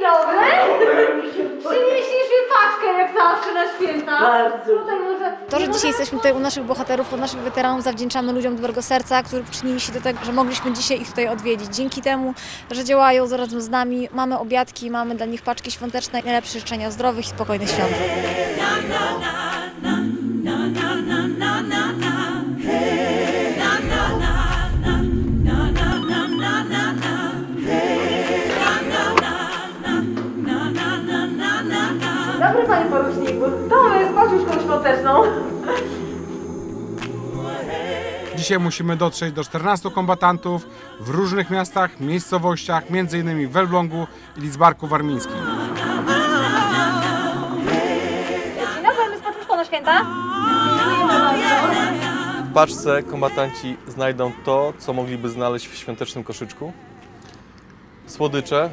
Dzień dobry. Przynieśliśmy paczkę jak zawsze na święta. Bardzo. Tutaj może... To, że dzisiaj jesteśmy tutaj u naszych bohaterów, u naszych weteranów, zawdzięczamy ludziom dobrego serca, którzy przyczynili się do tego, że mogliśmy dzisiaj ich tutaj odwiedzić. Dzięki temu, że działają razem z nami, mamy obiadki, mamy dla nich paczki świąteczne, najlepsze życzenia zdrowych i spokojnych świąt. Dobry To jest paczuszką świąteczną. Dzisiaj musimy dotrzeć do 14 kombatantów w różnych miastach, miejscowościach, m.in. w Elblągu i Lidzbarku Warmińskim. Dzień dobry, my z paczuszką na święta. W paczce kombatanci znajdą to, co mogliby znaleźć w świątecznym koszyczku. Słodycze,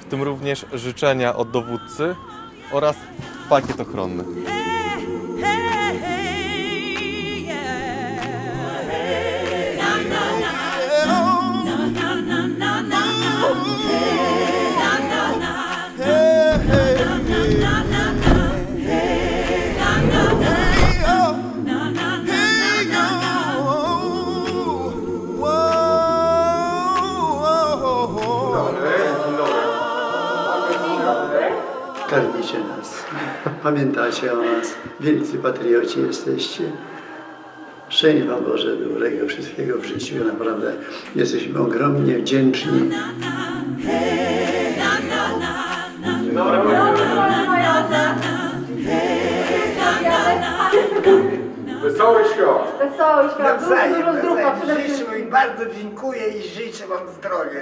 w tym również życzenia od dowódcy oraz пакет охранный. Karmicie nas, pamiętacie o nas, wielcy patrioci jesteście. Szczęść Wam Boże dobrego wszystkiego w życiu, naprawdę jesteśmy ogromnie wdzięczni. Wesoły świąt! Wesoły świąt, dużo, Nawzajem, dużo zdrówka przede nawzajem. wszystkim. Życzę i bardzo dziękuję i życzę Wam zdrowia.